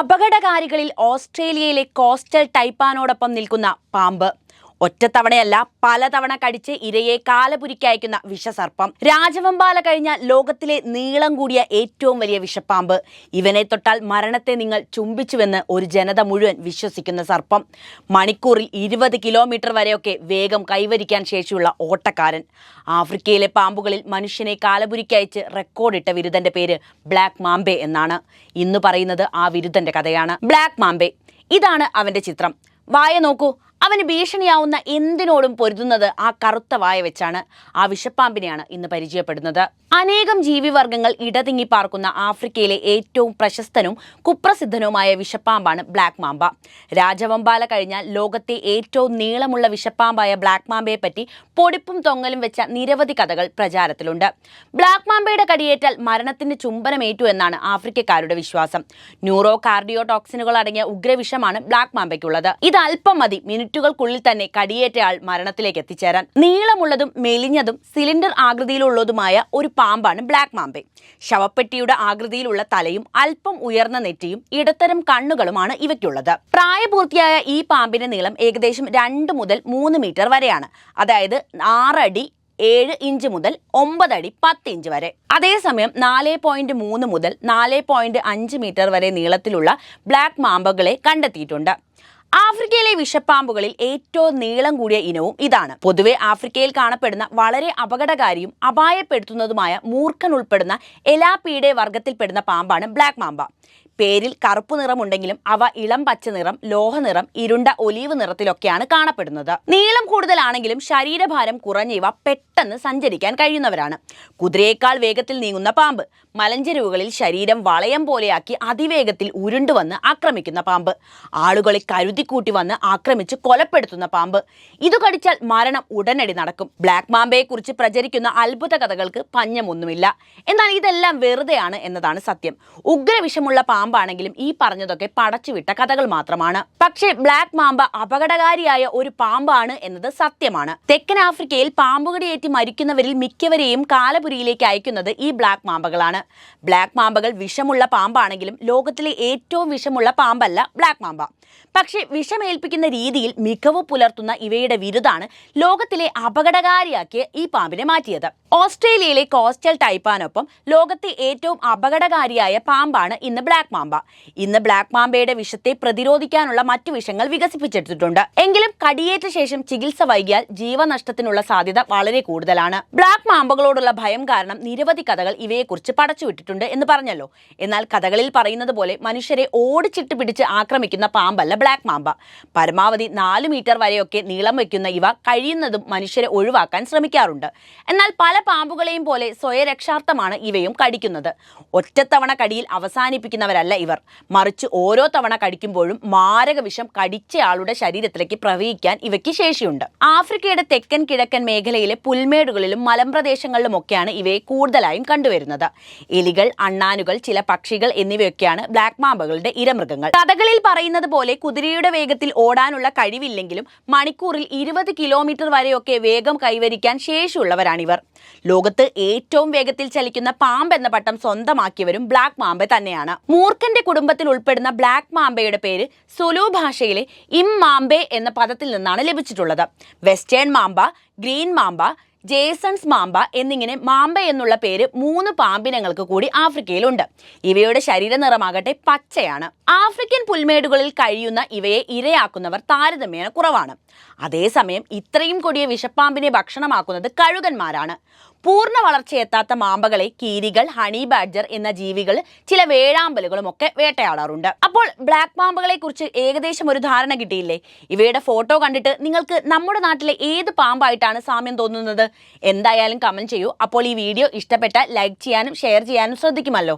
അപകടകാരികളിൽ ഓസ്ട്രേലിയയിലെ കോസ്റ്റൽ ടൈപ്പാനോടൊപ്പം നിൽക്കുന്ന പാമ്പ്. ഒറ്റത്തവണയല്ല പലതവണ കടിച്ച് ഇരയെ കാലപുരിക്കയക്കുന്ന വിഷസർപ്പം. രാജവമ്പാല കഴിഞ്ഞ ലോകത്തിലെ നീളം കൂടിയ ഏറ്റവും വലിയ വിഷപ്പാമ്പ്. ഇവനെ തൊട്ടാൽ മരണത്തെ നിങ്ങൾ ചുംബിച്ചുവെന്ന് ഒരു ജനത മുഴുവൻ വിശ്വസിക്കുന്ന സർപ്പം. മണിക്കൂറിൽ ഇരുപത് കിലോമീറ്റർ വരെയൊക്കെ വേഗം കൈവരിക്കാൻ ശേഷിയുള്ള ഓട്ടക്കാരൻ. ആഫ്രിക്കയിലെ പാമ്പുകളിൽ മനുഷ്യനെ കാലപുരിക്കയച്ച് റെക്കോർഡിട്ട വിരുദ്ധന്റെ പേര് ബ്ലാക്ക് മാംബെ എന്നാണ്. ഇന്ന് പറയുന്നത് ആ വിരുദ്ധന്റെ കഥയാണ്. Black mamba. ഇതാണ് അവന്റെ ചിത്രം. വായ നോക്കൂ. അവന് ഭീഷണിയാവുന്ന എന്തിനോടും പൊരുതുന്നത് ആ കറുത്ത വായ വെച്ചാണ് ആ വിഷപ്പാമ്പിനെയാണ് ഇന്ന് പരിചയപ്പെടുന്നത്. അനേകം ജീവിവർഗങ്ങൾ ഇടതിങ്ങി പാർക്കുന്ന ആഫ്രിക്കയിലെ ഏറ്റവും പ്രശസ്തനും കുപ്രസിദ്ധനുമായ വിഷപ്പാമ്പാണ് ബ്ലാക്ക് മാമ്പ രാജവമ്പാല കഴിഞ്ഞാൽ ലോകത്തെ ഏറ്റവും നീളമുള്ള വിഷപ്പാമ്പായ ബ്ലാക്ക് മാമ്പയെ പറ്റി പൊടിപ്പും തൊങ്ങലും വെച്ച നിരവധി കഥകൾ പ്രചാരത്തിലുണ്ട്. ബ്ലാക്ക് മാമ്പയുടെ കടിയേറ്റാൽ മരണത്തിന് ചുംബനമേറ്റു എന്നാണ് ആഫ്രിക്കക്കാരുടെ വിശ്വാസം. ന്യൂറോ കാർഡിയോ ടോക്സിനുകൾ അടങ്ങിയ ഉഗ്രവിഷമാണ് ബ്ലാക്ക് മാമ്പയ്ക്കുള്ളത് ഇത് അല്പം മതി മിനിറ്റുകൾക്കുള്ളിൽ തന്നെ കടിയേറ്റയാൾ മരണത്തിലേക്ക് എത്തിച്ചേരാൻ. നീളമുള്ളതും മെലിഞ്ഞതും സിലിണ്ടർ ആകൃതിയിലുള്ളതുമായ ഒരു പാമ്പാണ് ബ്ലാക്ക് മാമ്പെ ശവപ്പെട്ടിയുടെ ആകൃതിയിലുള്ള തലയും അല്പം ഉയർന്ന നെറ്റിയും ഇടത്തരം കണ്ണുകളുമാണ് ഇവയ്ക്കുള്ളത്. പ്രായപൂർത്തിയായ ഈ പാമ്പിന്റെ നീളം ഏകദേശം രണ്ട് മുതൽ മൂന്ന് മീറ്റർ വരെയാണ്. അതായത് ആറടി ഏഴ് ഇഞ്ച് മുതൽ ഒമ്പതടി പത്ത് ഇഞ്ച് വരെ. അതേസമയം നാല് പോയിന്റ് മൂന്ന് മുതൽ നാല് പോയിന്റ് അഞ്ച് മീറ്റർ വരെ നീളത്തിലുള്ള ബ്ലാക്ക് മാമ്പകളെ കണ്ടെത്തിയിട്ടുണ്ട്. ആഫ്രിക്കയിലെ വിഷപ്പാമ്പുകളിൽ ഏറ്റവും നീളം കൂടിയ ഇനവും ഇതാണ്. പൊതുവെ ആഫ്രിക്കയിൽ കാണപ്പെടുന്ന വളരെ അപകടകാരിയും അപായപ്പെടുത്തുന്നതുമായ മൂർഖൻ ഉൾപ്പെടുന്ന എലാപീഡെ വർഗത്തിൽപ്പെടുന്ന പാമ്പാണ് ബ്ലാക്ക് മാമ്പ പേരിൽ കറുപ്പ് നിറമുണ്ടെങ്കിലും അവ ഇളം പച്ച നിറം ലോഹ നിറം ഇരുണ്ട ഒലീവ് നിറത്തിലൊക്കെയാണ് കാണപ്പെടുന്നത്. നീളം കൂടുതലാണെങ്കിലും ശരീരഭാരം കുറഞ്ഞ ഇവ പെട്ടെന്ന് സഞ്ചരിക്കാൻ കഴിയുന്നവരാണ്. കുതിരയേക്കാൾ വേഗത്തിൽ നീങ്ങുന്ന പാമ്പ് മലഞ്ചെരുവുകളിൽ ശരീരം വളയം പോലെയാക്കി അതിവേഗത്തിൽ ഉരുണ്ടുവന്ന് ആക്രമിക്കുന്ന പാമ്പ് ആളുകളെ കരുതിക്കൂട്ടി വന്ന് ആക്രമിച്ച് കൊലപ്പെടുത്തുന്ന പാമ്പ്. ഇത് കടിച്ചാൽ മരണം ഉടനടി നടക്കും. ബ്ലാക്ക് മാമ്പയെ കുറിച്ച് പ്രചരിക്കുന്ന അത്ഭുത കഥകൾക്ക് പഞ്ഞമൊന്നുമില്ല. എന്നാൽ ഇതെല്ലാം വെറുതെയാണ് എന്നതാണ് സത്യം. ഉഗ്രവിഷമുള്ള പാമ്പാണെങ്കിലും ഈ പറഞ്ഞതൊക്കെ പടച്ചുവിട്ട കഥകൾ മാത്രമാണ്. പക്ഷേ ബ്ലാക്ക് മാമ്പ അപകടകാരിയായ ഒരു പാമ്പാണ് എന്നത് സത്യമാണ്. തെക്കൻ ആഫ്രിക്കയിൽ പാമ്പുകടിയേറ്റ് മരിക്കുന്നവരിൽ മിക്കവരെയും കാലപുരിയിലേക്ക് അയക്കുന്നത് ഈ ബ്ലാക്ക് മാമ്പകളാണ്. ബ്ലാക്ക് മാമ്പകൾ വിഷമുള്ള പാമ്പാണെങ്കിലും ലോകത്തിലെ ഏറ്റവും വിഷമുള്ള പാമ്പല്ല ബ്ലാക്ക് മാമ്പ. പക്ഷേ വിഷമേൽപ്പിക്കുന്ന രീതിയിൽ മികവ് പുലർത്തുന്ന ഇവയുടെ വിരുദാണ് ലോകത്തിലെ അപകടകാരിയാക്കിയ ഈ പാമ്പിനെ മാറ്റിയത്. ഓസ്ട്രേലിയയിലെ കോസ്റ്റൽ ടൈപ്പാനൊപ്പം ലോകത്തെ ഏറ്റവും അപകടകാരിയായ പാമ്പാണ് ഇന്ന് ബ്ലാക്ക് മാമ്പ. ഇന്ന് ബ്ലാക്ക് മാമ്പയുടെ വിഷത്തെ പ്രതിരോധിക്കാനുള്ള മറ്റു വിഷങ്ങൾ വികസിപ്പിച്ചെടുത്തിട്ടുണ്ട്. എങ്കിലും കടിയേറ്റ ശേഷം ചികിത്സ വൈകിയാൽ ജീവനഷ്ടത്തിനുള്ള സാധ്യത വളരെ കൂടുതലാണ്. ബ്ലാക്ക് മാമ്പകളോടുള്ള ഭയം കാരണം നിരവധി കഥകൾ ഇവയെക്കുറിച്ച് പടച്ചുവിട്ടിട്ടുണ്ട് എന്ന് പറഞ്ഞല്ലോ. എന്നാൽ കഥകളിൽ പറയുന്നത് പോലെ മനുഷ്യരെ ഓടിച്ചിട്ട് പിടിച്ച് ആക്രമിക്കുന്ന പാമ്പല്ല ബ്ലാക്ക് മാമ്പ. പരമാവധി നാല് മീറ്റർ വരെയൊക്കെ നീളം വയ്ക്കുന്ന ഇവ കഴിയുന്നതും മനുഷ്യരെ ഒഴിവാക്കാൻ ശ്രമിക്കാറുണ്ട്. എന്നാൽ പല പാമ്പുകളെയും പോലെ സ്വയരക്ഷാർത്ഥമാണ് ഇവയും കടിക്കുന്നത്. ഒറ്റത്തവണ കടിയിൽ അവസാനിപ്പിക്കുന്നവരല്ല ഇവർ. മറിച്ച് ഓരോ തവണ കടിക്കുമ്പോഴും മാരക വിഷം കടിച്ചയാളുടെ ശരീരത്തിലേക്ക് പ്രവഹിക്കാൻ ഇവയ്ക്ക് ശേഷിയുണ്ട്. ആഫ്രിക്കയുടെ തെക്കൻ കിഴക്കൻ മേഖലയിലെ പുൽമേടുകളിലും മലമ്പ്രദേശങ്ങളിലുമൊക്കെയാണ് ഇവയെ കൂടുതലായും കണ്ടുവരുന്നത്. എലികൾ അണ്ണാനുകൾ ചില പക്ഷികൾ എന്നിവയൊക്കെയാണ് ബ്ലാക്ക് മാമ്പകളുടെ ഇരമൃഗങ്ങൾ. കഥകളിൽ പറയുന്നത് പോലെ കുതിരയുടെ വേഗത്തിൽ ഓടാനുള്ള കഴിവില്ലെങ്കിലും മണിക്കൂറിൽ ഇരുപത് കിലോമീറ്റർ വരെയൊക്കെ വേഗം കൈവരിക്കാൻ ശേഷിയുള്ളവരാണിവർ. ലോകത്ത് ഏറ്റവും വേഗത്തിൽ ചലിക്കുന്ന പാമ്പ് എന്ന പട്ടം സ്വന്തമാക്കിയവരും ബ്ലാക്ക് മാമ്പ് തന്നെയാണ്. മൂർഖന്റെ കുടുംബത്തിൽ ഉൾപ്പെടുന്ന ബ്ലാക്ക് മാമ്പയുടെ പേര് സുലു ഭാഷയിലെ ഇം മാമ്പെ എന്ന പദത്തിൽ നിന്നാണ് ലഭിച്ചിട്ടുള്ളത്. Western mamba green mamba Jameson's mamba എന്നിങ്ങനെ മാമ്പ എന്നുള്ള പേര് മൂന്ന് പാമ്പിനങ്ങൾക്ക് കൂടി ആഫ്രിക്കയിലുണ്ട്. ഇവയുടെ ശരീര നിറമാകട്ടെ പച്ചയാണ്. ആഫ്രിക്കൻ പുൽമേടുകളിൽ കഴിയുന്ന ഇവയെ ഇരയാക്കുന്നവർ താരതമ്യേന കുറവാണ്. അതേസമയം ഇത്രയും കൊടിയ വിഷപ്പാമ്പിനെ ഭക്ഷണമാക്കുന്നത് കഴുകന്മാരാണ്. പൂർണ വളർച്ചയെത്താത്ത മാമ്പകളെ കീരികൾ ഹണി ബാഡ്ജർ എന്ന ജീവികൾ ചില വേഴാമ്പലുകളും ഒക്കെ വേട്ടയാടാറുണ്ട്. അപ്പോൾ ബ്ലാക്ക് മാമ്പകളെ കുറിച്ച് ഏകദേശം ഒരു ധാരണ കിട്ടിയില്ലേ? ഇവയുടെ ഫോട്ടോ കണ്ടിട്ട് നിങ്ങൾക്ക് നമ്മുടെ നാട്ടിലെ ഏത് പാമ്പായിട്ടാണ് സാമ്യം തോന്നുന്നത്? എന്തായാലും കമന്റ് ചെയ്യൂ. അപ്പോൾ ഈ വീഡിയോ ഇഷ്ടപ്പെട്ടാൽ ലൈക്ക് ചെയ്യാനും ഷെയർ ചെയ്യാനും ശ്രദ്ധിക്കുമല്ലോ.